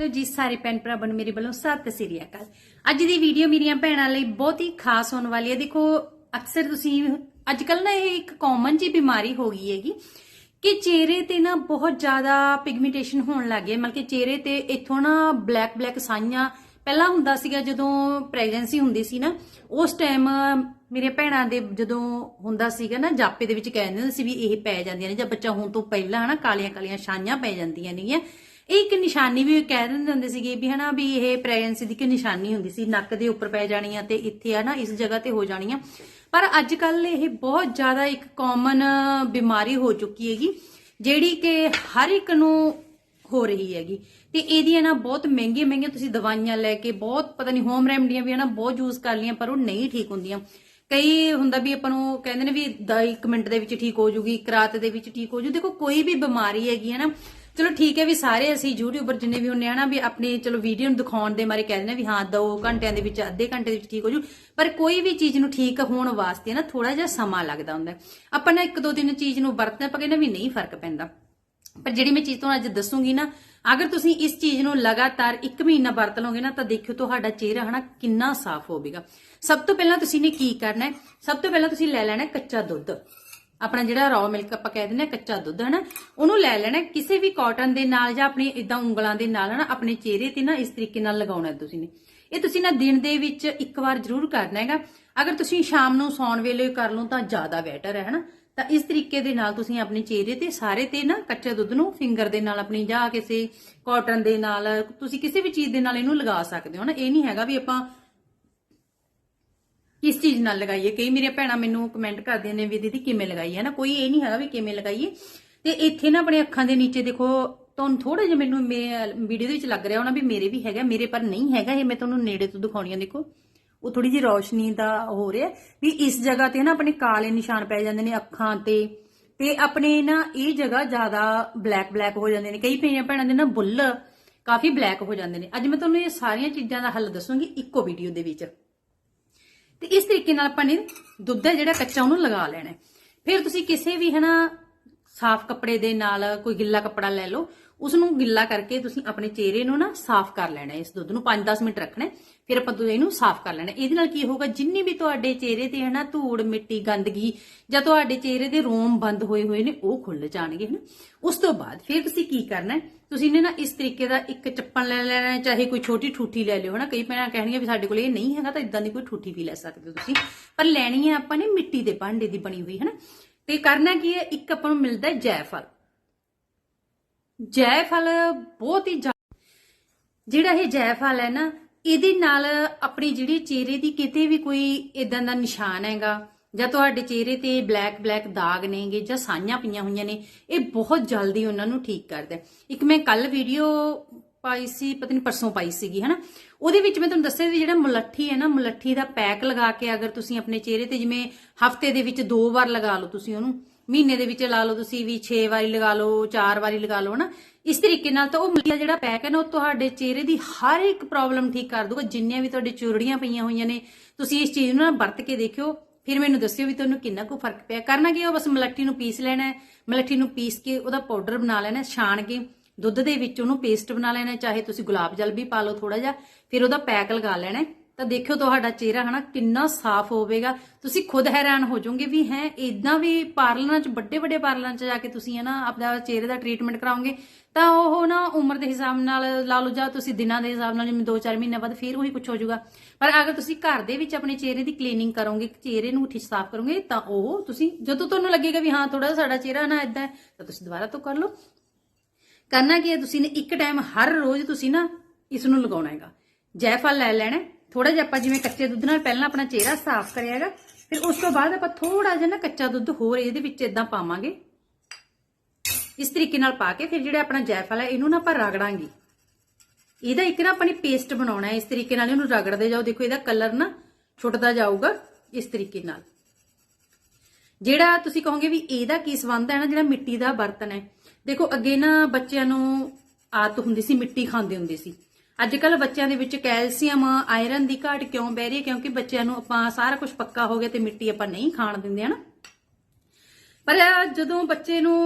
ਲੋ ਜੀ ਸਾਰੇ ਭੈਣ ਭਰਾਵਾਂ ਨੂੰ ਮੇਰੇ ਵੱਲੋਂ ਸਤਿ ਸ੍ਰੀ ਅਕਾਲ। ਅੱਜ ਦੀ ਵੀਡੀਓ ਮੇਰੀਆਂ ਭੈਣਾਂ ਲਈ ਬਹੁਤ ਹੀ ਖਾਸ ਹੋਣ ਵਾਲੀ ਹੈ। ਦੇਖੋ, ਅਕਸਰ ਤੁਸੀਂ ਅੱਜ ਕੱਲ ਨਾ ਇਹ ਇੱਕ ਕਾਮਨ ਜੀ ਬਿਮਾਰੀ ਹੋ ਗਈ ਹੈਗੀ ਕਿ ਚਿਹਰੇ ਤੇ ਨਾ ਬਹੁਤ ਜ਼ਿਆਦਾ ਪਿਗਮੈਂਟੇਸ਼ਨ ਹੋਣ ਲੱਗ ਗਿਆ। ਮਤਲਬ ਕਿ ਚਿਹਰੇ ਤੇ ਇੱਥੋਂ ਨਾ ਬਲੈਕ ਬਲੈਕ ਸਾਈਆਂ ਪਹਿਲਾਂ ਹੁੰਦਾ ਸੀਗਾ ਜਦੋਂ ਪ੍ਰੈਗਨੈਂਸੀ ਹੁੰਦੀ ਸੀ ਨਾ, ਉਸ ਟਾਈਮ ਮੇਰੇ ਭੈਣਾਂ ਦੇ ਜਦੋਂ ਹੁੰਦਾ ਸੀਗਾ ਨਾ, ਜਾਪੇ ਦੇ ਵਿੱਚ ਕਹਿੰਦੇ ਹੁੰਦੇ ਸੀ ਵੀ ਇਹ ਪੈ ਜਾਂਦੀਆਂ ਨੇ ਜਾਂ ਬੱਚਾ ਹੋਣ ਤੋਂ ਪਹਿਲਾਂ ਹਨਾ ਕਾਲੀਆਂ ਕਾਲੀਆਂ ਛਾਈਆਂ ਪੈ ਜਾਂਦੀਆਂ ਨੇਗੀਆਂ। ਇਹ ਇੱਕ ਨਿਸ਼ਾਨੀ ਵੀ ਕਹਿ ਦਿੰਦੇ ਹੁੰਦੇ ਸੀਗੇ ਵੀ ਹਨਾ ਵੀ ਇਹ ਪ੍ਰੈਗਨੈਂਸੀ ਦੀ ਇੱਕ ਨਿਸ਼ਾਨੀ ਹੁੰਦੀ ਸੀ, ਨੱਕ ਦੇ ਉੱਪਰ ਪੈ ਜਾਣੀਆਂ ਤੇ ਇੱਥੇ ਆ ਇਸ ਜਗ੍ਹਾ ਤੇ ਹੋ ਜਾਣੀਆਂ ਪਰ ਅੱਜ ਕੱਲ ਇਹ ਬਹੁਤ ਜ਼ਿਆਦਾ ਇੱਕ ਕਾਮਨ ਬਿਮਾਰੀ ਹੋ ਚੁੱਕੀ ਹੈਗੀ, ਜਿਹੜੀ ਕਿ ਹਰ ਇੱਕ ਨੂੰ ਹੋ ਰਹੀ ਹੈਗੀ। ਤੇ ਇਹਦੀਆਂ ਨਾ ਬਹੁਤ ਮਹਿੰਗੀਆਂ ਮਹਿੰਗੀਆਂ ਤੁਸੀਂ ਦਵਾਈਆਂ ਲੈ ਕੇ ਬਹੁਤ ਪਤਾ ਨਹੀਂ ਹੋਮ ਰੈਮਡੀਆਂ ਵੀ ਹਨਾ ਬਹੁਤ ਯੂਜ਼ ਕਰ ਲਈਆਂ, ਪਰ ਉਹ ਨਹੀਂ ਠੀਕ ਹੁੰਦੀਆਂ। ਕਈ ਹੁੰਦਾ ਵੀ ਆਪਾਂ ਨੂੰ ਕਹਿੰਦੇ ਨੇ ਵੀ 1 ਮਿੰਟ ਦੇ ਵਿੱਚ ਠੀਕ ਹੋ ਜੂਗੀ, ਇੱਕ ਰਾਤ ਦੇ ਵਿੱਚ ਠੀਕ ਹੋ ਜੂ। ਦੇਖੋ ਕੋਈ ਵੀ ਬਿਮਾਰੀ ਹੈਗੀ ਹੈ ਨਾ ਚਲੋ ਠੀਕ ਹੈ ਵੀ ਸਾਰੇ ਅਸੀਂ ਯੂਟਿਊਬਰ ਜਿੰਨੇ ਵੀ ਹੁੰਨੇ ਆ ਨਾ ਵੀ ਆਪਣੀ ਚਲੋ ਵੀਡੀਓ ਨੂੰ ਦਿਖਾਉਣ ਦੇ ਮਾਰੇ ਕਹਿੰਦੇ ਨੇ ਵੀ ਹਾਂ 2 ਘੰਟਿਆਂ ਦੇ ਵਿੱਚ, ਅੱਧੇ ਘੰਟੇ ਦੇ ਵਿੱਚ ਠੀਕ ਹੋ ਜੂ। ਪਰ ਕੋਈ ਵੀ ਚੀਜ਼ ਨੂੰ ਠੀਕ ਹੋਣ ਵਾਸਤੇ ਨਾ ਥੋੜਾ ਜਿਹਾ ਸਮਾਂ ਲੱਗਦਾ ਹੁੰਦਾ ਆਪਾਂ ਨਾ ਇੱਕ ਦੋ ਦਿਨ ਚੀਜ਼ ਨੂੰ ਵਰਤਦੇ ਆਪਾਂ ਕਹਿੰਦੇ ਵੀ ਨਹੀਂ ਫ਼ਰਕ ਪੈਂਦਾ। ਪਰ ਜਿਹੜੀ ਮੈਂ ਚੀਜ਼ ਤੁਹਾਨੂੰ ਅੱਜ ਦੱਸੂਗੀ ਨਾ, ਅਗਰ ਤੁਸੀਂ ਇਸ ਚੀਜ਼ ਨੂੰ ਲਗਾਤਾਰ 1 ਮਹੀਨਾ ਵਰਤ ਲਓਗੇ ਨਾ, ਤਾਂ ਦੇਖਿਓ ਤੁਹਾਡਾ ਚਿਹਰਾ ਹਨਾ ਕਿੰਨਾ ਸਾਫ਼ ਹੋਵੇਗਾ। ਸਭ ਤੋਂ ਪਹਿਲਾਂ ਤੁਸੀਂ ਨੇ ਕੀ ਕਰਨਾ ਹੈ? ਸਭ ਤੋਂ ਪਹਿਲਾਂ ਤੁਸੀਂ ਲੈ ਲੈਣਾ ਕੱਚਾ ਦੁੱਧ। ਆਪਣਾ ਜਿਹੜਾ ਰॉ ਮਿਲਕ ਆਪਾਂ ਕਹਿ ਦਿੰਦੇ ਆ ਕੱਚਾ ਦੁੱਧ, ਹਨਾ, ਉਹਨੂੰ ਲੈ ਲੈਣਾ ਕਿਸੇ ਵੀ ਕਾਟਨ ਦੇ ਨਾਲ ਜਾਂ ਆਪਣੀ ਇਦਾਂ ਉਂਗਲਾਂ ਦੇ ਨਾਲ, ਹਨਾ, ਆਪਣੇ ਚਿਹਰੇ ਤੇ ਨਾ ਇਸ ਤਰੀਕੇ ਨਾਲ ਲਗਾਉਣਾ ਤੁਸੀਂ ਨੇ। ਇਹ ਤੁਸੀਂ ਨਾ ਦਿਨ ਦੇ ਵਿੱਚ ਇੱਕ ਵਾਰ ਜ਼ਰੂਰ ਕਰਨਾ ਹੈਗਾ। ਅਗਰ ਤੁਸੀਂ ਸ਼ਾਮ ਨੂੰ ਸੌਣ ਵੇਲੇ ਕਰ ਲਓ ਤਾਂ ਜ਼ਿਆਦਾ ਬੈਟਰ ਹੈ, ਹਨਾ। ਤਾਂ ਇਸ ਤਰੀਕੇ ਦੇ ਨਾਲ ਤੁਸੀਂ ਆਪਣੇ ਚਿਹਰੇ ਤੇ ਸਾਰੇ ਤੇ ਨਾ ਕੱਚੇ ਦੁੱਧ ਨੂੰ ਫਿੰਗਰ ਦੇ ਨਾਲ ਆਪਣੀ ਜਾਂ ਕਿਸੇ ਕਾਟਨ ਦੇ ਨਾਲ, ਤੁਸੀਂ ਕਿਸੇ ਵੀ ਚੀਜ਼ ਦੇ ਨਾਲ ਇਹਨੂੰ ਲਗਾ ਸਕਦੇ ਹੋ ਨਾ ਇਹ ਨਹੀਂ ਹੈਗਾ ਵੀ ਆਪਾਂ ਕਿਸ ਚੀਜ਼ ਨਾਲ ਲਗਾਈਏ? ਕਈ ਮੇਰੀਆਂ ਭੈਣਾਂ ਮੈਨੂੰ ਕਮੈਂਟ ਕਰਦੀਆਂ ਨੇ ਵੀ ਦੀਦੀ ਕਿਵੇਂ ਲਗਾਈ ਹੈ ਨਾ ਕੋਈ ਇਹ ਨਹੀਂ ਹੈਗਾ ਵੀ ਕਿਵੇਂ ਲਗਾਈਏ। ਤੇ ਇੱਥੇ ਨਾ ਆਪਣੇ ਅੱਖਾਂ ਦੇ ਨੀਚੇ ਦੇਖੋ, ਤੁਹਾਨੂੰ ਥੋੜਾ ਜਿਹਾ ਮੈਨੂੰ ਵੀਡੀਓ ਦੇ ਵਿੱਚ ਲੱਗ ਰਿਹਾ ਹੋਣਾ ਵੀ ਮੇਰੇ ਵੀ ਹੈਗਾ, ਮੇਰੇ ਪਰ ਨਹੀਂ ਹੈਗਾ ਇਹ, ਮੈਂ ਤੁਹਾਨੂੰ ਨੇੜੇ ਤੋਂ ਦਿਖਾਉਣੀ ਆ, ਦੇਖੋ। ਉਹ ਥੋੜੀ ਜਿਹੀ ਰੌਸ਼ਨੀ ਦਾ ਹੋ ਰਿਹਾ ਵੀ ਇਸ ਜਗ੍ਹਾ ਤੇ ਨਾ ਆਪਣੇ ਕਾਲੇ ਨਿਸ਼ਾਨ ਪੈ ਜਾਂਦੇ ਨੇ ਅੱਖਾਂ ਤੇ। ਤੇ ਆਪਣੇ ਨਾ ਇਹ ਜਗ੍ਹਾ ਜ਼ਿਆਦਾ ਬਲੈਕ ਬਲੈਕ ਹੋ ਜਾਂਦੇ ਨੇ। ਕਈ ਪਈਆਂ ਭੈਣਾਂ ਦੇ ਨਾ ਬੁੱਲ ਕਾਫੀ ਬਲੈਕ ਹੋ ਜਾਂਦੇ ਨੇ। ਅੱਜ ਮੈਂ ਤੁਹਾਨੂੰ ਇਹ ਸਾਰੀਆਂ ਚੀਜ਼ਾਂ ਦਾ ਹੱਲ ਦੱਸੂਗੀ ਇੱਕੋ ਵੀਡੀਓ ਦੇ ਵਿੱਚ। ਤੇ ਇਸ ਤਰੀਕੇ ਨਾਲ ਆਪਾਂ ਨੇ ਦੁੱਧ ਹੈ ਜਿਹੜਾ ਕੱਚਾ ਉਹਨੂੰ ਲਗਾ ਲੈਣਾ ਫਿਰ ਤੁਸੀਂ ਕਿਸੇ ਵੀ, ਹਨਾ, ਸਾਫ਼ ਕੱਪੜੇ ਦੇ ਨਾਲ ਕੋਈ ਗਿੱਲਾ ਕੱਪੜਾ ਲੈ ਲਓ ਉਸ ਨੂੰ ਗਿੱਲਾ ਕਰਕੇ ਤੁਸੀਂ ਆਪਣੇ ਚਿਹਰੇ ਨੂੰ ਨਾ ਸਾਫ਼ ਕਰ ਲੈਣਾ ਇਸ ਦੁੱਧ ਨੂੰ। 5-10 ਮਿੰਟ ਰੱਖਣਾ ਫਿਰ ਆਪਾਂ ਦੁੱਧ ਇਹਨੂੰ ਸਾਫ਼ ਕਰ ਲੈਣਾ ਇਹਦੇ ਨਾਲ ਕੀ ਹੋਊਗਾ, ਜਿੰਨੀ ਵੀ ਤੁਹਾਡੇ ਚਿਹਰੇ ਤੇ, ਹਨਾ, ਧੂੜ, ਮਿੱਟੀ, ਗੰਦਗੀ ਜਾਂ ਤੁਹਾਡੇ ਚਿਹਰੇ ਦੇ ਰੋਮ ਬੰਦ ਹੋਏ ਹੋਏ ਨੇ, ਉਹ ਖੁੱਲ ਜਾਣਗੇ, ਹਨਾ। ਉਸ ਤੋਂ ਬਾਅਦ ਫਿਰ ਤੁਸੀਂ ਕੀ ਕਰਨਾ ਹੈ ਤੁਸੀਂ ਨੇ ਨਾ ਇਸ ਤਰੀਕੇ ਦਾ ਇੱਕ ਚੱਪਣ ਲੈ ਲੈਣਾ ਚਾਹੇ ਕੋਈ ਛੋਟੀ ਠੂਠੀ ਲੈ ਲਿਓ, ਹਨਾ? ਕਈ ਭੈਣਾਂ ਕਹਿਣਗੀਆਂ ਵੀ ਸਾਡੇ ਕੋਲ ਇਹ ਨਹੀਂ ਹੈਗਾ ਤਾਂ ਇਦਾਂ ਦੀ ਕੋਈ ਠੂਠੀ ਵੀ ਲੈ ਸਕਦੇ ਹੋ ਤੁਸੀਂ। ਪਰ ਲੈਣੀ ਹੈ ਆਪਾਂ ਨੇ ਮਿੱਟੀ ਦੇ ਭਾਂਡੇ ਦੀ ਬਣੀ ਹੋਈ, ਹਨਾ? ਤੇ ਕਰਨਾ ਕੀ ਹੈ? ਇੱਕ ਆਪਾਂ ਨੂੰ ਮਿਲਦਾ ਹੈ ਜੈਫਲ ਜੈਫਲ ਬਹੁਤ ਹੀ ਜ਼ਿਆ- ਜਿਹੜਾ ਇਹ ਜੈਫਲ ਹੈ ਨਾ, ਇਹਦੇ ਨਾਲ ਆਪਣੀ ਜਿਹੜੀ ਚਿਹਰੇ ਦੀ ਕਿਤੇ ਵੀ ਕੋਈ ਇਦਾਂ ਦਾ ਨਿਸ਼ਾਨ ਹੈਗਾ ਜਾਂ ਤੁਹਾਡੇ ਚਿਹਰੇ ਤੇ ਬਲੈਕ ਬਲੈਕ ਦਾਗ ਨੇਗੇ ਜਾਂ ਸਾਈਆਂ ਪਈਆਂ ਹੋਈਆਂ ਨੇ, ਇਹ ਬਹੁਤ ਜਲਦੀ ਉਹਨਾਂ ਨੂੰ ਠੀਕ ਕਰਦਾ ਇੱਕ ਮੈਂ ਕੱਲ ਵੀਡੀਓ ਪਾਈ ਸੀ, ਪਤਾ ਨਹੀਂ ਪਰਸੋਂ ਪਾਈ ਸੀਗੀ, ਹਨਾ? ਉਹਦੇ ਵਿੱਚ ਮੈਂ ਤੁਹਾਨੂੰ ਦੱਸਿਆ ਵੀ ਜਿਹੜਾ ਮੁਲੱਠੀ ਹੈ ਨਾ, ਮੁਲੱਠੀ ਦਾ ਪੈਕ ਲਗਾ ਕੇ ਅਗਰ ਤੁਸੀਂ ਆਪਣੇ ਚਿਹਰੇ ਤੇ ਜਿਵੇਂ ਹਫ਼ਤੇ ਦੇ ਵਿੱਚ ਦੋ ਵਾਰ ਲਗਾ ਲਓ ਤੁਸੀਂ ਉਹਨੂੰ, ਮਹੀਨੇ ਦੇ ਵਿੱਚ ਲਾ ਲਓ ਤੁਸੀਂ ਵੀ 6 ਵਾਰੀ ਲਗਾ ਲਓ 4 ਵਾਰੀ ਲਗਾ ਲਓ ਨਾ ਇਸ ਤਰੀਕੇ ਨਾਲ ਤਾਂ ਉਹ ਮੁਲੱਠੀ ਦਾ ਜਿਹੜਾ ਪੈਕ ਹੈ ਨਾ, ਉਹ ਤੁਹਾਡੇ ਚਿਹਰੇ ਦੀ ਹਰ ਇੱਕ ਪ੍ਰੋਬਲਮ ਠੀਕ ਕਰ ਦੂਗਾ ਜਿੰਨੀਆਂ ਵੀ ਤੁਹਾਡੇ ਚੁਰੜੀਆਂ ਪਈਆਂ ਹੋਈਆਂ ਨੇ। ਤੁਸੀਂ ਇਸ ਚੀਜ਼ ਨੂੰ ਨਾ ਵਰਤ ਕੇ ਦੇਖਿਓ ਫਿਰ ਮੈਨੂੰ ਦੱਸਿਓ ਵੀ ਤੁਹਾਨੂੰ ਕਿੰਨਾ ਕੁ ਫ਼ਰਕ ਪਿਆ। ਕਰਨਾ ਕੀ ਉਹ ਬਸ ਮਲੱਠੀ ਨੂੰ ਪੀਸ ਲੈਣਾ ਮਲੱਠੀ ਨੂੰ ਪੀਸ ਕੇ ਉਹਦਾ ਪਾਊਡਰ ਬਣਾ ਲੈਣਾ ਛਾਣ ਕੇ ਦੁੱਧ ਦੇ ਵਿੱਚ ਉਹਨੂੰ ਪੇਸਟ ਬਣਾ ਲੈਣਾ ਚਾਹੇ ਤੁਸੀਂ ਗੁਲਾਬ ਜਲ ਵੀ ਪਾ ਲਓ ਥੋੜਾ ਜਿਹਾ, ਫਿਰ ਉਹਦਾ ਪੈਕ ਲਗਾ ਲੈਣਾ ਤਾਂ ਦੇਖਿਓ ਤੁਹਾਡਾ ਚਿਹਰਾ ਹਨਾ ਕਿੰਨਾ ਸਾਫ਼ ਹੋਵੇਗਾ। ਤੁਸੀਂ ਖੁਦ ਹੈਰਾਨ ਹੋ ਜਾਓਗੇ ਵੀ ਹੈ ਇਦਾਂ ਵੀ ਪਾਰਲਰਾਂ 'ਚ, ਵੱਡੇ ਵੱਡੇ ਪਾਰਲਰਾਂ 'ਚ ਜਾ ਕੇ ਤੁਸੀਂ ਹੈ ਨਾ ਆਪਣਾ ਚਿਹਰੇ ਦਾ ਟ੍ਰੀਟਮੈਂਟ ਕਰਾਓਗੇ, ਤਾਂ ਉਹ ਨਾ ਉਮਰ ਦੇ ਹਿਸਾਬ ਨਾਲ ਲਾ ਲਓ ਜਾਂ ਤੁਸੀਂ ਦਿਨਾਂ ਦੇ ਹਿਸਾਬ ਨਾਲ ਜਿਵੇਂ 2-4 ਮਹੀਨੇ ਬਾਅਦ ਫਿਰ ਉਹੀ ਕੁਝ ਹੋ ਜਾਊਗਾ। ਪਰ ਅਗਰ ਤੁਸੀਂ ਘਰ ਦੇ ਵਿੱਚ ਆਪਣੇ ਚਿਹਰੇ ਦੀ ਕਲੀਨਿੰਗ ਕਰੋਗੇ, ਚਿਹਰੇ ਨੂੰ ਠੀਕ ਸਾਫ਼ ਕਰੋਗੇ, ਤਾਂ ਉਹ ਤੁਸੀਂ, ਜਦੋਂ ਤੁਹਾਨੂੰ ਲੱਗੇਗਾ ਵੀ ਹਾਂ ਥੋੜਾ ਸਾਡਾ ਚਿਹਰਾ ਨਾ ਇਦਾਂ ਹੈ, ਤਾਂ ਤੁਸੀਂ ਦੁਬਾਰਾ ਤੋਂ ਕਰ ਲਓ। ਕਰਨਾ ਕੀ ਹੈ, ਤੁਸੀਂ ਨੇ ਇੱਕ ਟਾਈਮ ਹਰ ਰੋਜ਼ ਤੁਸੀਂ ਨਾ ਇਸ ਨੂੰ ਲਗਾਉਣਾ ਹੈਗਾ। ਜੈਫਲ ਲੈ ਲੈਣਾ ਥੋੜਾ ਜਿਹਾ ਆਪਾਂ ਜਿਵੇਂ ਕੱਚੇ ਦੁੱਧ ਨਾਲ ਪਹਿਲਾਂ ਆਪਣਾ ਚਿਹਰਾ ਸਾਫ਼ ਕਰਿਆ ਫਿਰ ਉਸ ਤੋਂ ਬਾਅਦ ਆਪਾਂ ਥੋੜਾ ਜਿਹਾ ਨਾ ਕੱਚਾ ਦੁੱਧ ਹੋਰ ਇਹਦੇ ਵਿੱਚ ਇਦਾਂ ਪਾਵਾਂਗੇ। ਇਸ ਤਰੀਕੇ ਨਾਲ ਪਾ ਕੇ ਫਿਰ ਜਿਹੜਾ ਆਪਣਾ ਜੈਫਲ ਹੈ, ਇਹਨੂੰ ਨਾ ਆਪਾਂ ਰਗੜਾਂਗੇ। ਇਹਦਾ ਇੱਕ ਨਾ ਆਪਣੀ ਪੇਸਟ ਬਣਾਉਣਾ ਹੈ, ਇਸ ਤਰੀਕੇ ਨਾਲ ਇਹਨੂੰ ਰਗੜਦੇ ਜਾਓ। ਦੇਖੋ ਇਹਦਾ ਕਲਰ ਨਾ ਛੁੱਟਦਾ ਜਾਊਗਾ ਇਸ ਤਰੀਕੇ ਨਾਲ। ਜਿਹੜਾ ਤੁਸੀਂ ਕਹੋਗੇ ਵੀ ਇਹਦਾ ਕੀ ਸੰਬੰਧ ਹੈ ਨਾ, ਜਿਹੜਾ ਮਿੱਟੀ ਦਾ ਬਰਤਨ ਹੈ। ਦੇਖੋ ਅੱਗੇ ਨਾ ਬੱਚਿਆਂ ਨੂੰ ਆਦਤ ਹੁੰਦੀ ਸੀ ਮਿੱਟੀ ਖਾਂਦੇ ਹੁੰਦੇ ਸੀ। ਅੱਜ ਕੱਲ ਬੱਚਿਆਂ ਦੇ ਵਿੱਚ ਕੈਲਸ਼ੀਅਮ, ਆਇਰਨ ਦੀ ਘਾਟ ਕਿਉਂ ਪੈ ਰਹੀ ਹੈ? ਕਿਉਂਕਿ ਬੱਚਿਆਂ ਨੂੰ ਆਪਾਂ ਸਾਰਾ ਕੁਝ ਪੱਕਾ ਹੋ ਗਿਆ ਤੇ ਮਿੱਟੀ ਆਪਾਂ ਨਹੀਂ ਖਾਣ ਦਿੰਦੇ, ਹਨਾ? ਪਰ ਜਦੋਂ ਬੱਚੇ ਨੂੰ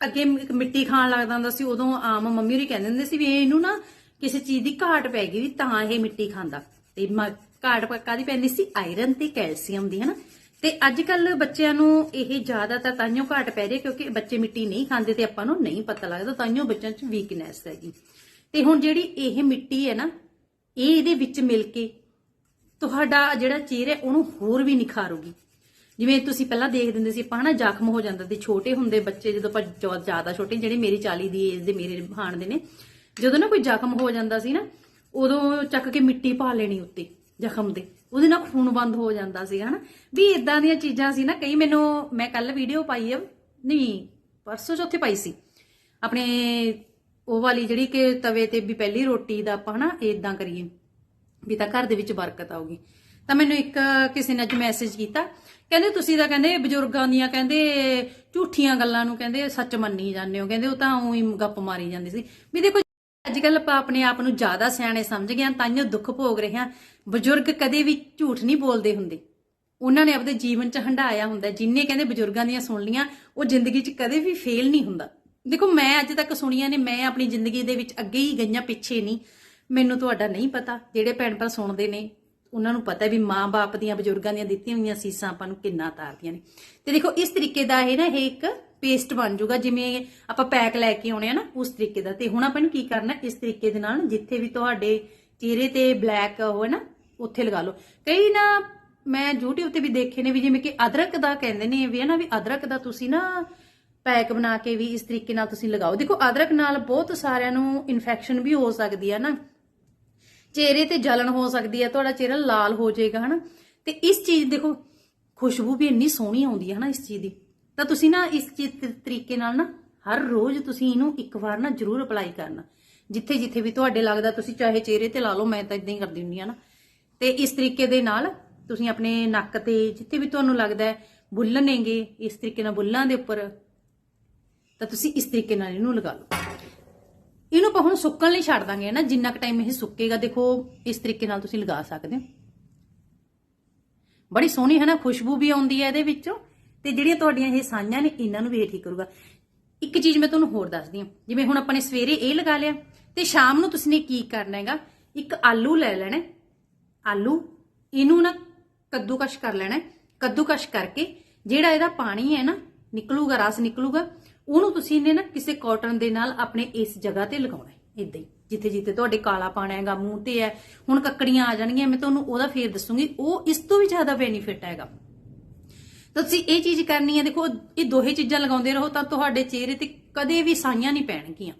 ਅੱਗੇ ਮਿੱਟੀ ਖਾਣ ਲੱਗਦਾ ਹੁੰਦਾ ਸੀ, ਉਦੋਂ ਆਮ ਮੰਮੀ ਹੋਰੀ ਕਹਿੰਦੇ ਹੁੰਦੇ ਸੀ ਵੀ ਇਹਨੂੰ ਨਾ ਕਿਸੇ ਚੀਜ਼ ਦੀ ਘਾਟ ਪੈ ਗਈ ਵੀ ਤਾਂ ਇਹ ਮਿੱਟੀ ਖਾਂਦਾ। ਤੇ ਘਾਟ ਕਾਦੀ ਪੈਂਦੀ ਸੀ? ਆਇਰਨ ਤੇ ਕੈਲਸ਼ੀਅਮ ਦੀ, ਹਨਾ? ਤੇ ਅੱਜ ਕੱਲ ਬੱਚਿਆਂ ਨੂੰ ਇਹ ਜ਼ਿਆਦਾਤਰ ਤਾਈਓ ਘਾਟ ਪੈ ਰਹੀ ਹੈ ਕਿਉਂਕਿ ਬੱਚੇ ਮਿੱਟੀ ਨਹੀਂ ਖਾਂਦੇ ਤੇ ਆਪਾਂ ਨੂੰ ਨਹੀਂ ਪਤਾ ਲੱਗਦਾ ਤਾਈਓ ਬੱਚਿਆਂ 'ਚ ਵੀਕਨੈਸ ਹੈਗੀ। ਤੇ ਹੁਣ ਜਿਹੜੀ ਇਹ ਮਿੱਟੀ ਹੈ ਨਾ, ਇਹ ਇਹਦੇ ਵਿੱਚ ਮਿਲ ਕੇ ਤੁਹਾਡਾ ਜਿਹੜਾ ਚਿਹਰਾ ਹੈ, ਉਹਨੂੰ ਹੋਰ ਵੀ ਨਿਖਾਰੂਗੀ। ਜਿਵੇਂ ਤੁਸੀਂ ਪਹਿਲਾਂ ਦੇਖ ਦਿੰਦੇ ਸੀ, ਆਪਾਂ ਹਨਾ ਜ਼ਖਮ ਹੋ ਜਾਂਦਾ ਤੇ ਛੋਟੇ ਹੁੰਦੇ ਬੱਚੇ ਜਦੋਂ ਆਪਾਂ ਜ਼ਿਆਦਾ ਛੋਟੇ, ਜਿਹੜੇ ਮੇਰੀ 40 ਦੀ ਏਜ ਦੇ ਮੇਰੇ ਹਾਣ ਦੇ ਨੇ, ਜਦੋਂ ਨਾ ਕੋਈ ਜ਼ਖਮ ਹੋ ਜਾਂਦਾ ਸੀ ਨਾ, ਉਦੋਂ ਚੱਕ ਕੇ ਮਿੱਟੀ ਪਾ ਲੈਣੀ ਉੱਤੇ, ਜ਼ਖਮ ਦੇ ਉਹਦੇ ਨਾਲ ਖੂਨ ਬੰਦ ਹੋ ਜਾਂਦਾ ਸੀ, ਹਨਾ। ਵੀ ਇਦਾਂ ਦੀਆਂ ਚੀਜ਼ਾਂ ਸੀ ਨਾ, ਕਈ ਮੈਨੂੰ, ਮੈਂ ਕੱਲ ਵੀਡੀਓ ਪਾਈ ਆ, ਨਹੀਂ, ਪਰਸੋਂ ਚੌਥੇ ਪਾਈ ਸੀ, ਆਪਣੇ ਉਹ ਵਾਲੀ ਜਿਹੜੀ ਕਿ ਤਵੇ ਤੇ ਵੀ ਪਹਿਲੀ ਰੋਟੀ ਦਾ ਆਪਾਂ ਹਨਾ ਇਦਾਂ ਕਰੀਏ ਵੀ ਤਾਂ ਘਰ ਦੇ ਵਿੱਚ ਬਰਕਤ ਆਊਗੀ। ਤਾਂ ਮੈਨੂੰ ਇੱਕ ਕਿਸੇ ਨੇ ਅੱਜ ਮੈਸੇਜ ਕੀਤਾ, ਕਹਿੰਦੇ ਤੁਸੀਂ ਤਾਂ ਕਹਿੰਦੇ ਬਜ਼ੁਰਗਾਂ ਦੀਆਂ ਕਹਿੰਦੇ ਝੂਠੀਆਂ ਗੱਲਾਂ ਨੂੰ ਕਹਿੰਦੇ ਸੱਚ ਮੰਨੀ ਜਾਂਦੇ ਹੋ, ਕਹਿੰਦੇ ਉਹ ਤਾਂ ਉਹੀ ਗੱਪ ਮਾਰੀ ਜਾਂਦੀ ਸੀ। ਵੀ ਦੇਖੋ ਅੱਜ ਕੱਲ ਆਪਾਂ ਆਪਣੇ ਆਪ ਨੂੰ ਜ਼ਿਆਦਾ ਸਿਆਣੇ ਸਮਝ ਗਏ ਹਾਂ ਤਾਂਹੀਓ ਦੁੱਖ ਭੋਗ ਰਹੇ ਹਾਂ। ਬਜ਼ੁਰਗ ਕਦੇ ਵੀ ਝੂਠ ਨਹੀਂ ਬੋਲਦੇ ਹੁੰਦੇ। ਉਹਨਾਂ ਨੇ ਆਪਦੇ ਜੀਵਨ ਚ ਹੰਡਾਇਆ ਹੁੰਦਾ, ਜਿੰਨੇ ਕਹਿੰਦੇ ਬਜ਼ੁਰਗਾਂ ਦੀਆਂ ਸੁਣ ਲੀਆਂ ਉਹ ਜ਼ਿੰਦਗੀ ਚ ਕਦੇ ਵੀ ਫੇਲ ਨਹੀਂ ਹੁੰਦਾ। ਦੇਖੋ, ਮੈਂ ਅੱਜ ਤੱਕ ਸੁਣੀਆਂ ਨੇ, ਮੈਂ ਆਪਣੀ ਜ਼ਿੰਦਗੀ ਦੇ ਵਿੱਚ ਅੱਗੇ ਹੀ ਗਈਆਂ, ਪਿੱਛੇ ਨਹੀਂ। ਮੈਨੂੰ ਤੁਹਾਡਾ ਨਹੀਂ ਪਤਾ, ਜਿਹੜੇ ਭੈਣ ਭਰਾ ਸੁਣਦੇ ਨੇ, ਉਹਨਾਂ ਨੂੰ ਪਤਾ ਵੀ ਮਾਂ-ਬਾਪ ਦੀਆਂ ਬਜ਼ੁਰਗਾਂ ਦੀਆਂ ਦਿੱਤੀਆਂ ਹੋਈਆਂ ਸੀਸਾਂ ਆਪਾਂ ਨੂੰ ਕਿੰਨਾ ਤਾਰਦੀਆਂ ਨੇ। ਤੇ ਦੇਖੋ, ਇਸ ਤਰੀਕੇ ਦਾ ਇਹ ਨਾ, ਇਹ ਇੱਕ ਪੇਸਟ ਬਣ ਜਾਊਗਾ, ਜਿਵੇਂ ਆਪਾਂ ਪੈਕ ਲੈ ਕੇ ਆਉਣੇ ਆ ਨਾ, ਉਸ ਤਰੀਕੇ ਦਾ। ਤੇ ਹੁਣ ਆਪਾਂ ਨੂੰ ਕੀ ਕਰਨਾ, ਇਸ ਤਰੀਕੇ ਦੇ ਨਾਲ ਜਿੱਥੇ ਵੀ ਤੁਹਾਡੇ ਚਿਹਰੇ ਤੇ ਬਲੈਕ ਹੋਵੇ ਨਾ, ਉੱਥੇ ਲਗਾ ਲਓ। ਕਈ ਨਾ, ਮੈਂ YouTube ਤੇ ਵੀ ਦੇਖੇ ਨੇ ਵੀ ਜਿਵੇਂ ਕਿ ਅਦਰਕ ਦਾ ਕਹਿੰਦੇ ਨੇ ਵੀ ਹੈ ਨਾ, ਵੀ ਅਦਰਕ ਦਾ ਤੁਸੀਂ ਨਾ ਪੈਕ ਬਣਾ ਕੇ ਵੀ ਇਸ ਤਰੀਕੇ ਨਾਲ ਤੁਸੀਂ ਲਗਾਓ। ਦੇਖੋ, ਅਦਰਕ ਨਾਲ ਬਹੁਤ ਸਾਰਿਆਂ ਨੂੰ ਇਨਫੈਕਸ਼ਨ ਵੀ ਹੋ ਸਕਦੀ ਹੈ ਨਾ। ਚਿਹਰੇ ਤੇ ਜਲਨ ਹੋ ਸਕਦੀ ਹੈ ਤੁਹਾਡਾ ਚਿਹਰਾ ਲਾਲ ਹੋ ਜਾਏਗਾ, ਹਨਾ। ਤੇ ਇਸ ਚੀਜ਼, ਦੇਖੋ, ਖੁਸ਼ਬੂ ਵੀ ਇੰਨੀ ਸੋਹਣੀ ਆਉਂਦੀ ਹੈ ਹਨਾ ਇਸ ਚੀਜ਼ ਦੀ। ਤਾਂ ਤੁਸੀਂ ਨਾ ਇਸ ਚੀਜ਼ ਤਰੀਕੇ ਨਾਲ ਨਾ ਹਰ ਰੋਜ਼ ਤੁਸੀਂ ਇਹਨੂੰ ਇੱਕ ਵਾਰ ਨਾ ਜ਼ਰੂਰ ਅਪਲਾਈ ਕਰਨਾ। ਜਿੱਥੇ ਜਿੱਥੇ ਵੀ ਤੁਹਾਡੇ ਲੱਗਦਾ, ਤੁਸੀਂ ਚਾਹੇ ਚਿਹਰੇ ਤੇ ਲਾ ਲਓ, ਮੈਂ ਤਾਂ ਇਦਾਂ ਹੀ ਕਰਦੀ ਹੁੰਦੀ ਆ ਨਾ। ਤੇ ਇਸ ਤਰੀਕੇ ਦੇ ਨਾਲ ਤੁਸੀਂ ਆਪਣੇ ਨੱਕ ਤੇ ਜਿੱਥੇ ਵੀ ਤੁਹਾਨੂੰ ਲੱਗਦਾ ਹੈ ਨੇਗੇ, ਇਸ ਤਰੀਕੇ ਨਾਲ ਬੁੱਲਾਂ ਦੇ ਉੱਪਰ ਤਾਂ ਤੁਸੀਂ ਇਸ ਤਰੀਕੇ ਨਾਲ ਇਹਨੂੰ ਲਗਾ ਲਓ। ਇਹਨੂੰ ਆਪਾਂ ਹੁਣ ਸੁੱਕਣ ਲਈ ਛੱਡ ਦਾਂਗੇ ਨਾ, ਜਿੰਨਾ ਕੁ ਟਾਈਮ ਇਹ ਸੁੱਕੇਗਾ, ਦੇਖੋ ਇਸ ਤਰੀਕੇ ਨਾਲ ਤੁਸੀਂ ਲਗਾ ਸਕਦੇ ਹੋ। ਬੜੀ ਸੋਹਣੀ ਹੈ ਨਾ, ਖੁਸ਼ਬੂ ਵੀ ਆਉਂਦੀ ਹੈ ਇਹਦੇ ਵਿੱਚੋਂ, ਤੇ ਜਿਹੜੀਆਂ ਤੁਹਾਡੀਆਂ ਇਹ ਸਾਂਝਾਂ ਨੇ, ਇਹਨਾਂ ਨੂੰ ਵੀ ਇਹ ਠੀਕ ਕਰੂਗਾ। ਇੱਕ ਚੀਜ਼ ਮੈਂ ਤੁਹਾਨੂੰ ਹੋਰ ਦੱਸਦੀ ਹਾਂ, ਜਿਵੇਂ ਹੁਣ ਆਪਾਂ ਨੇ ਸਵੇਰੇ ਇਹ ਲਗਾ ਲਿਆ, ਤੇ ਸ਼ਾਮ ਨੂੰ ਤੁਸੀਂ ਨੇ ਕੀ ਕਰਨਾ ਹੈਗਾ, ਇੱਕ ਆਲੂ ਲੈ ਲੈਣਾ ਆਲੂ, ਇਹਨੂੰ ਨਾ ਕੱਦੂਕਸ਼ ਕਰ ਲੈਣਾ ਹੈ। ਕੱਦੂਕਸ਼ ਕਰਕੇ ਜਿਹੜਾ ਇਹਦਾ ਪਾਣੀ ਹੈ ਨਾ, ਨਿਕਲੂਗਾ, ਰਸ ਨਿਕਲੂਗਾ ਉਹਨੂੰ ਤੁਸੀਂ ਨੇ ਨਾ ਕਿਸੇ ਕਾਟਨ ਦੇ ਨਾਲ ਆਪਣੇ ਇਸ ਜਗ੍ਹਾ ਤੇ ਲਗਾਉਣਾ ਹੈ ਇਦਾਂ ਹੀ, ਜਿੱਥੇ ਜਿੱਥੇ ਤੁਹਾਡੇ ਕਾਲਾ ਪਾਣਾ ਹੈਗਾ, ਮੂੰਹ ਤੇ ਹੈ, ਹੁਣ ਕੱਕੜੀਆਂ ਆ ਜਾਣਗੀਆਂ, ਮੈਂ ਤੁਹਾਨੂੰ ਉਹਦਾ ਫੇਰ ਦੱਸੂਗੀ, ਉਹ ਇਸ ਤੋਂ ਵੀ ਜ਼ਿਆਦਾ ਬੈਨੀਫਿਟ ਹੈਗਾ। ਤਾਂ ਤੁਸੀਂ ਇਹ ਚੀਜ਼ ਕਰਨੀ ਹੈ, ਦੇਖੋ, ਇਹ ਦੋਹੇ ਚੀਜ਼ਾਂ ਲਗਾਉਂਦੇ ਰਹੋ, ਤਾਂ ਤੁਹਾਡੇ ਚਿਹਰੇ ਤੇ ਕਦੇ ਵੀ ਸਾਈਆਂ ਨਹੀਂ ਪੈਣਗੀਆਂ।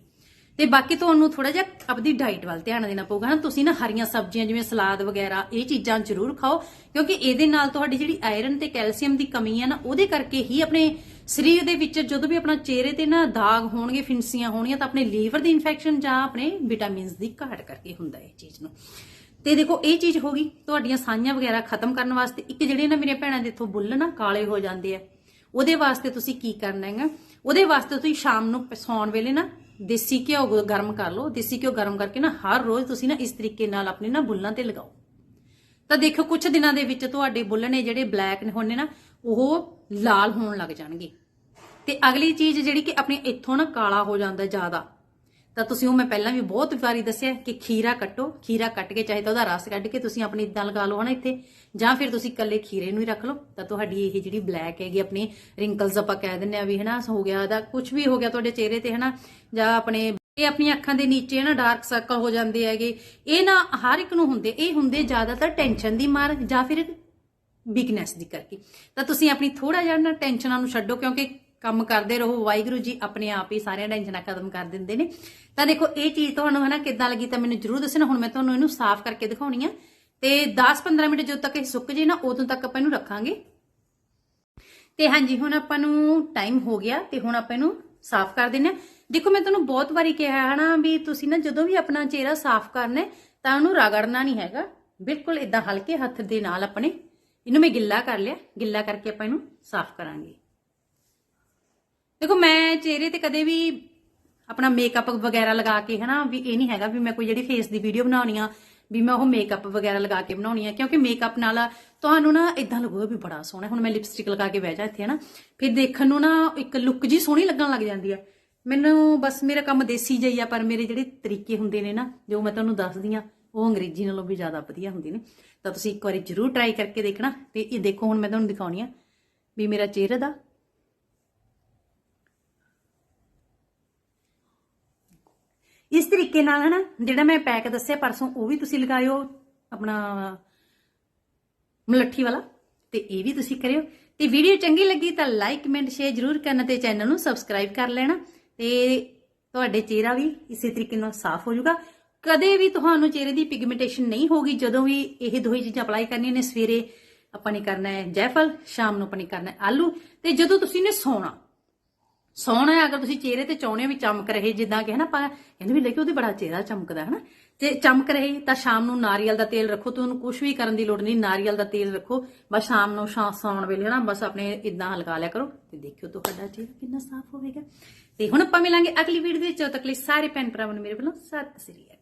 ਤੇ ਬਾਕੀ ਤੁਹਾਨੂੰ ਥੋੜਾ ਜਿਹਾ ਆਪਦੀ ਡਾਈਟ ਵੱਲ ਧਿਆਨ ਦੇਣਾ ਪਊਗਾ ਨਾ। ਤੁਸੀਂ ਨਾ ਹਰੀਆਂ ਸਬਜ਼ੀਆਂ, ਜਿਵੇਂ ਸਲਾਦ ਵਗੈਰਾ, ਇਹ ਚੀਜ਼ਾਂ ਜ਼ਰੂਰ ਖਾਓ, ਕਿਉਂਕਿ ਇਹਦੇ ਨਾਲ ਤੁਹਾਡੀ ਜਿਹੜੀ ਆਇਰਨ ਤੇ ਕੈਲਸ਼ੀਅਮ ਦੀ ਕਮੀ ਹੈ ਨਾ, ਉਹਦੇ ਕਰਕੇ ਹੀ ਆਪਣੇ ਸਰੀਰ ਦੇ ਵਿੱਚ ਜਦੋਂ ਵੀ ਆਪਣਾ ਚਿਹਰੇ ਤੇ ਨਾ ਦਾਗ ਹੋਣਗੇ, ਫਿੰਸੀਆਂ ਹੋਣਗੀਆਂ, ਤਾਂ ਆਪਣੇ ਲੀਵਰ ਦੀ ਇਨਫੈਕਸ਼ਨ ਜਾਂ ਆਪਣੇ ਵਿਟਾਮਿਨਸ ਦੀ ਘਾਟ ਕਰਕੇ ਹੁੰਦਾ ਇਹ ਚੀਜ਼ ਨੂੰ। ਤੇ ਦੇਖੋ, ਇਹ ਚੀਜ਼ ਹੋ ਗਈ, ਤੁਹਾਡੀਆਂ ਸਾਈਆਂ ਵਗੈਰਾ ਖਤਮ ਕਰਨ ਵਾਸਤੇ। ਇੱਕ ਜਿਹੜੇ ਨਾ ਮੇਰੇ ਭੈਣਾਂ ਦੇ ਇੱਥੋਂ ਬੁੱਲ ਨਾ ਕਾਲੇ ਹੋ ਜਾਂਦੇ ਆ, ਉਹਦੇ ਵਾਸਤੇ ਤੁਸੀਂ ਕੀ ਕਰਨਾ ਹੈਗਾ? ਉਹਦੇ ਵਾਸਤੇ ਤੁਸੀਂ ਸ਼ਾਮ ਨੂੰ ਸੌਣ ਵੇਲੇ ਨਾ ਦੇਸੀ ਘਿਓ ਗਰਮ ਕਰ ਲਓ। ਦੇਸੀ ਘਿਓ ਗਰਮ ਕਰਕੇ ਨਾ ਹਰ ਰੋਜ਼ ਤੁਸੀਂ ਨਾ ਇਸ ਤਰੀਕੇ ਨਾਲ ਆਪਣੇ ਨਾ ਬੁੱਲਾਂ ਤੇ ਲਗਾਓ। ਤਾਂ ਦੇਖੋ ਕੁਝ ਦਿਨਾਂ ਦੇ ਵਿੱਚ ਤੁਹਾਡੇ ਬੁੱਲ ਨੇ ਜਿਹੜੇ ਬਲੈਕ ਨੇ, ਹੋਣੇ ਨਾ ਉਹ ਲਾਲ ਹੋਣ ਲੱਗ ਜਾਣਗੇ। ਤੇ ਅਗਲੀ ਚੀਜ਼ ਜਿਹੜੀ ਕਿ ਆਪਣੇ ਇੱਥੋਂ ਨਾ ਕਾਲਾ ਹੋ ਜਾਂਦਾ ਜ਼ਿਆਦਾ ਤਾਂ ਤੁਸੀਂ ਉਹ ਮੈਂ ਪਹਿਲਾਂ ਵੀ ਬਹੁਤ ਵਾਰੀ ਦੱਸਿਆ ਕਿ ਖੀਰਾ ਕੱਟੋ, ਖੀਰਾ ਕੱਟ ਕੇ ਚਾਹੇ ਤਾਂ ਉਹਦਾ ਰਸ ਕੱਢ ਕੇ ਤੁਸੀਂ ਆਪਣੀ ਇਦਾਂ ਲਗਾ ਲਓ ਹਨਾ ਇੱਥੇ। ਜਾਂ ਫਿਰ ਤੁਸੀਂ ਇਕੱਲੇ ਖੀਰੇ ਨੂੰ ਹੀ ਰੱਖ ਲਓ। ਤਾਂ ਤੁਹਾਡੀ ਇਹ ਜਿਹੜੀ ਬਲੈਕ ਹੈਗੀ ਆਪਣੀ ਰਿੰਕਲਸ ਆਪਾਂ ਕਹਿ ਦਿੰਨੇ ਆ ਵੀ ਹਨਾ, ਹੋ ਗਿਆ ਉਹਦਾ ਕੁਝ ਵੀ ਹੋ ਗਿਆ ਤੁਹਾਡੇ ਚਿਹਰੇ ਤੇ ਹਨਾ, ਜਾਂ ਆਪਣੇ ਇਹ ਆਪਣੀਆਂ ਅੱਖਾਂ ਦੇ ਨੀਚੇ ਨਾ ਡਾਰਕ ਸਰਕਲ ਹੋ ਜਾਂਦੇ ਹੈਗੇ। ਇਹ ਨਾ ਹਰ ਇੱਕ ਨੂੰ ਹੁੰਦੇ, ਇਹ ਹੁੰਦੇ ਜ਼ਿਆਦਾਤਰ ਟੈਨਸ਼ਨ ਦੀ ਮਾਰ ਜਾਂ ਫਿਰ ਵੀਕਨੈਸ ਦੀ ਕਰਕੇ। ਤਾਂ ਤੁਸੀਂ ਆਪਣੀ ਥੋੜਾ ਜਿਹਾ ਨਾ ਟੈਨਸ਼ਨਾਂ ਨੂੰ ਛੱਡੋ ਕਿਉਂਕਿ ਕੰਮ ਕਰਦੇ ਰਹੋ, ਵਾਹਿਗੁਰੂ ਜੀ ਆਪਣੇ ਆਪ ਹੀ ਸਾਰੀਆਂ ਟੈਨਸ਼ਨਾਂ ਖਤਮ ਕਰ ਦਿੰਦੇ ਨੇ। ਤਾਂ ਦੇਖੋ, ਇਹ ਚੀਜ਼ ਤੁਹਾਨੂੰ ਹਨਾ ਕਿੱਦਾਂ ਲੱਗੀ ਤਾਂ ਮੈਨੂੰ ਜਰੂਰ ਦੱਸਣਾ। ਹੁਣ ਮੈਂ ਤੁਹਾਨੂੰ ਇਹਨੂੰ ਸਾਫ਼ ਕਰਕੇ ਦਿਖਾਉਣੀ ਆ। ਤੇ 10-15 ਮਿੰਟ ਜਦੋਂ ਤੱਕ ਇਹ ਸੁੱਕ ਜੇ ਨਾ, ਉਦੋਂ ਤੱਕ ਆਪਾਂ ਇਹਨੂੰ ਰੱਖਾਂਗੇ। ਤੇ ਹਾਂਜੀ, ਹੁਣ ਆਪਾਂ ਨੂੰ ਟਾਈਮ ਹੋ ਗਿਆ ਤੇ ਹੁਣ ਆਪਾਂ ਇਹਨੂੰ ਸਾਫ਼ ਕਰ ਦਿੰਨੇ ਆ ਦੇਖੋ, ਮੈਂ ਤੁਹਾਨੂੰ ਬਹੁਤ ਵਾਰੀ ਕਿਹਾ ਹੈ ਨਾ ਵੀ ਤੁਸੀਂ ਨਾ ਜਦੋਂ ਵੀ ਆਪਣਾ ਚਿਹਰਾ ਸਾਫ਼ ਕਰਨਾ ਤਾਂ ਉਹਨੂੰ ਰਗੜਨਾ ਨਹੀਂ ਹੈਗਾ। ਬਿਲਕੁਲ ਇਦਾਂ ਹਲਕੇ ਹੱਥ ਦੇ ਨਾਲ ਆਪਣੇ। ਇਹਨੂੰ ਮੈਂ ਗਿੱਲਾ ਕਰ ਲਿਆ। ਗਿੱਲਾ ਕਰਕੇ ਆਪਾਂ ਇਹਨੂੰ ਸਾਫ਼ ਕਰਾਂਗੇ। ਦੇਖੋ, ਮੈਂ ਚਿਹਰੇ ਤੇ ਕਦੇ ਵੀ ਆਪਣਾ ਮੇਕਅਪ ਵਗੈਰਾ ਲਗਾ ਕੇ, ਹਨਾ, ਵੀ ਇਹ ਨਹੀਂ ਹੈਗਾ ਵੀ ਮੈਂ ਕੋਈ ਜਿਹੜੀ ਫੇਸ ਦੀ ਵੀਡੀਓ ਬਣਾਉਣੀ ਆ, ਵੀ ਮੈਂ ਉਹ ਮੇਕਅਪ ਵਗੈਰਾ ਲਗਾ ਕੇ ਬਣਾਉਣੀ ਆ, ਕਿਉਂਕਿ ਮੇਕਅਪ ਨਾਲ ਤੁਹਾਨੂੰ ਨਾ ਇਦਾਂ ਲੱਗੂਗਾ ਵੀ ਬੜਾ ਸੋਹਣਾ ਹੁਣ ਮੈਂ ਲਿਪਸਟਿਕ ਲਗਾ ਕੇ ਬਹਿ ਜਾ ਇੱਥੇ, ਹਨਾ, ਫਿਰ ਦੇਖਣ ਨੂੰ ਨਾ ਇੱਕ ਲੁੱਕ ਜੀ ਸੋਹਣੀ ਲੱਗਣ ਲੱਗ ਜਾਂਦੀ ਆ। ਮੈਨੂੰ ਬਸ ਮੇਰਾ ਕੰਮ ਦੇਸੀ ਜਿਹਾ ਹੀ ਆ, ਪਰ ਮੇਰੇ ਜਿਹੜੇ ਤਰੀਕੇ ਹੁੰਦੇ ਨੇ ਨਾ, ਜੋ ਮੈਂ ਤੁਹਾਨੂੰ ਦੱਸਦੀ ਆ, ਉਹ ਅੰਗਰੇਜ਼ੀ ਨਾਲੋਂ ਵੀ ਜ਼ਿਆਦਾ ਵਧੀਆ ਹੁੰਦੇ ਨੇ। ਤਾਂ ਤੁਸੀਂ ਇੱਕ ਵਾਰੀ ਜ਼ਰੂਰ ਟਰਾਈ ਕਰਕੇ ਦੇਖਣਾ, ਤੇ ਇਹ ਦੇਖੋ, ਹੁਣ ਮੈਂ ਤੁਹਾਨੂੰ ਦਿਖਾਉਣੀ ਆ ਵੀ ਮੇਰਾ ਚਿਹਰੇ ਦਾ ਇਸ ਤਰੀਕੇ ਨਾਲ, ਹਨਾ, ਜਿਹੜਾ ਮੈਂ ਪੈਕ ਦੱਸਿਆ ਪਰਸੋਂ, ਉਹ ਵੀ ਤੁਸੀਂ ਲਗਾਇਓ, ਆਪਣਾ ਮਲੱਠੀ ਵਾਲਾ, ਤੇ ਇਹ ਵੀ ਤੁਸੀਂ ਕਰਿਓ। ਤੇ ਵੀਡੀਓ ਚੰਗੀ ਲੱਗੀ ਤਾਂ ਲਾਈਕ ਕਮੈਂਟ ਸ਼ੇਅਰ ਜਰੂਰ ਕਰਨਾ ਤੇ ਚੈਨਲ ਨੂੰ ਸਬਸਕ੍ਰਾਈਬ ਕਰ ਲੈਣਾ। ਤੇ ਤੁਹਾਡੇ ਚਿਹਰਾ ਵੀ ਇਸੇ ਤਰੀਕੇ ਨਾਲ ਸਾਫ਼ ਹੋ ਜਾਊਗਾ। ਕਦੇ ਵੀ ਤੁਹਾਨੂੰ ਚਿਹਰੇ ਦੀ ਪਿਗਮੈਂਟੇਸ਼ਨ ਨਹੀਂ ਹੋਗੀ ਜਦੋਂ ਵੀ ਇਹ ਦੋਹੀ ਚੀਜ਼ਾਂ ਅਪਲਾਈ ਕਰਨੀਆਂ ਨੇ, ਸਵੇਰੇ ਆਪਾਂ ਨੇ ਕਰਨਾ ਹੈ ਜੈਫਲ, ਸ਼ਾਮ ਨੂੰ ਆਪਾਂ ਨੇ ਕਰਨਾ ਹੈ ਆਲੂ। ਤੇ ਜਦੋਂ ਤੁਸੀਂ ਨੇ ਸੌਣਾ ਸੋਹਣਾ ਅਗਰ ਤੁਸੀਂ ਚਿਹਰੇ ਤੇ ਚਾਹੁੰਦੇ ਵੀ ਚਮਕ ਰਹੇ, ਜਿੱਦਾਂ ਕਿ ਹਨਾ ਆਪਾਂ ਕਹਿੰਦੇ ਵੀ ਲੈ ਉਹਦੇ ਬੜਾ ਚਿਹਰਾ ਚਮਕਦਾ ਹਨਾ। ਤੇ ਚਮਕ ਰਹੇ, ਤਾਂ ਸ਼ਾਮ ਨੂੰ ਨਾਰੀਅਲ ਦਾ ਤੇਲ ਰੱਖੋ, ਤੁਹਾਨੂੰ ਕੁਝ ਵੀ ਕਰਨ ਦੀ ਲੋੜ ਨਹੀਂ, ਨਾਰੀਅਲ ਦਾ ਤੇਲ ਰੱਖੋ। ਬਸ ਸ਼ਾਮ ਨੂੰ ਸੌਣ ਵੇਲੇ ਨਾ ਬਸ ਆਪਣੇ ਇਦਾਂ ਹਲਕਾ ਲਿਆ ਕਰੋ ਤੇ ਦੇਖਿਓ ਤੁਹਾਡਾ ਚਿਹਰਾ ਕਿੰਨਾ ਸਾਫ਼ ਹੋਵੇਗਾ। ਤੇ ਹੁਣ ਆਪਾਂ ਮਿਲਾਂਗੇ ਅਗਲੀ ਵੀਡੀਓ ਦੇ ਵਿੱਚ ਉਦੋਂ ਤੱਕ ਲਈ ਸਾਰੇ ਭੈਣ ਭਰਾਵਾਂ ਨੂੰ ਮੇਰੇ ਵੱਲੋਂ। ਸਤਿ ਸ੍ਰੀ ਅਕਾਲ।